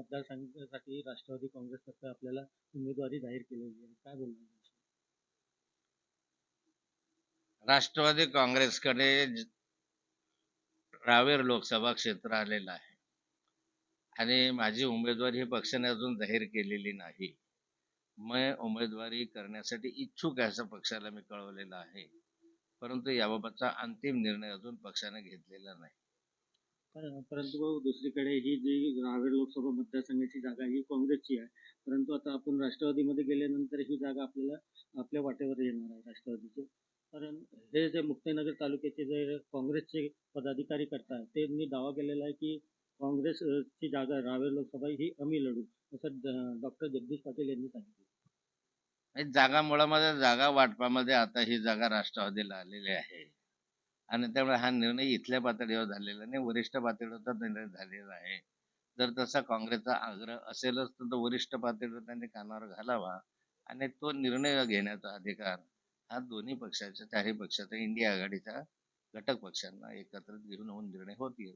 मतदारसंघासाठी राष्ट्रवादी काँग्रेसतर्फे आपल्याला उमेदवारी जाहीर केलेली आहे. काय बोलणार राष्ट्रवादी काँग्रेसकडे रावेर लोकसभा क्षेत्र आलेलं आहे. आणि माझी उमेदवारी ही पक्षाने अजून जाहीर केलेली नाही. मी उमेदवारी करण्यासाठी इच्छुक आहे असं पक्षाला मी कळवलेलं आहे. परंतु याबाबतचा अंतिम निर्णय अजून पक्षाने घेतलेला नाही. परंतु दुसरीकडे ही जी रावेर लोकसभा मतदारसंघाची जागा ही काँग्रेसची आहे. परंतु आता आपण राष्ट्रवादीमध्ये गेल्यानंतर ही जागा आपल्याला आपल्या वाटेवर येणार आहे राष्ट्रवादीचे. कारण हे जे मुक्ताईनगर तालुक्याचे जे काँग्रेसचे पदाधिकारी करतात ते मी दावा केलेला आहे की काँग्रेस ची जागा रावेर लोकसभा ही आम्ही लढू असं डॉक्टर जगदीश पाटील यांनी सांगितलं. जागा मुळामध्ये जागा वाटपामध्ये आता ही जागा राष्ट्रवादीला आलेली आहे. आणि त्यामुळे हा निर्णय इथल्या पातळीवर झालेला नाही. वरिष्ठ पातळीवरचा निर्णय झालेला आहे. जर तसा काँग्रेसचा आग्रह असेलच तर तो वरिष्ठ पातळीवर त्यांनी कानावर घालावा आणि तो निर्णय घेण्याचा अधिकार हा दोन्ही पक्षाच्या चारही पक्षाचा इंडिया आघाडीच्या घटक पक्षांना एकत्रित घेऊन होऊन निर्णय होतील.